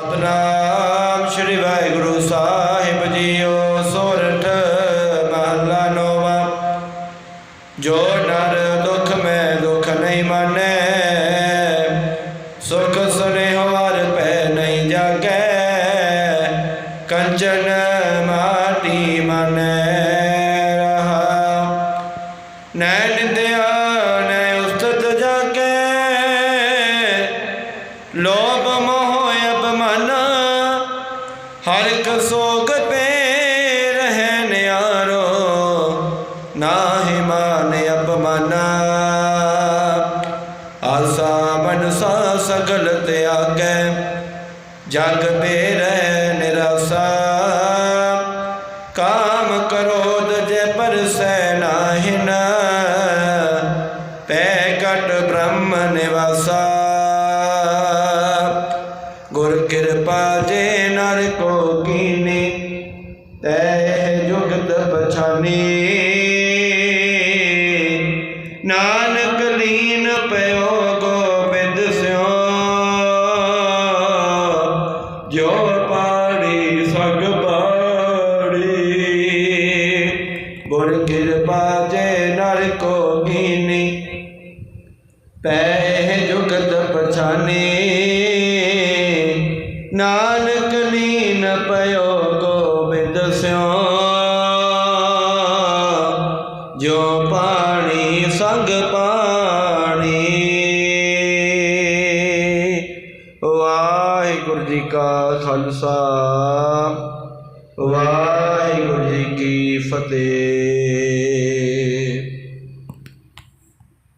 ਸਤਨਾਮ ਸ੍ਰੀ ਵਾਹਿਗੁਰੂ ਸਾਹਿਬ ਜੀਓ, ਸੋਰਠ ਮਹਲਾ ਨੋਵਾ। ਜੋ ਨਰ ਦੁਖ ਮੈਂ ਦੁਖ ਨਹੀਂ ਮਾਨੈ ਸੁਖ ਸੁਨੇਹੁ ਹਰ ਪੈ ਨਹੀਂ ਜਾਗੈ, ਕੰਚਨ ਮਾਟੀ ਮਨੈ ਰਹਾ। ਨੈਣ ਧਿਆਨ ਉਸਤਤ ਜਾਗੈ, ਲੋਭ ਮੋਹ ਅਪਮਾਨ ਹਰ ਇੱਕ ਸੋਗ ਪੇ ਰਹਿ ਨਿਆਰੋ ਨਾਹਿ ਮਾਨ ਅਪਮਾਨਾ। ਆਸਾ ਮਨਸਾ ਸਗਲ ਤਿਆਗੈ ਜਗ ਪੇ ਰਹਿ ਨਿਰਾਸਾ। ਕਾਮ ਕਰੋਧ ਜੈ ਪਰਸੈ ਨਾਹਿਨ ਪੈ ਕਟ ਬ੍ਰਹਮ ਨਿਵਾਸਾ। ਪਾਜੇ ਜੇ ਨਰ ਕੋ ਕੀਨੀ ਤੈ ਜੁਗਤ ਪਛਾਨੀ। ਨਾਨਕ ਲੀਨ ਪਇਓ ਗੋਬਿੰਦ ਸਿਓ, ਜੋ ਪਾੜੀ ਸਗ ਪਾੜੀ। ਗੁਰ ਕਿਰਪਾ ਜੇ ਨਰ ਕੋ ਕੀਨੀ ਪੈ ਜੁਗਤ ਪਛਾਨੀ। ਨਾਨਕ ਲੀਨ ਪਇਓ ਗੋਬਿੰਦ ਸਿਓ। ਜੋ ਪਾਣੀ ਸੰਗ ਪਾਣੀ। ਵਾਹਿਗੁਰੂ ਜੀ ਕਾ ਖਾਲਸਾ। ਵਾਹਿਗੁਰੂ ਜੀ ਕੀ ਫਤਿਹ।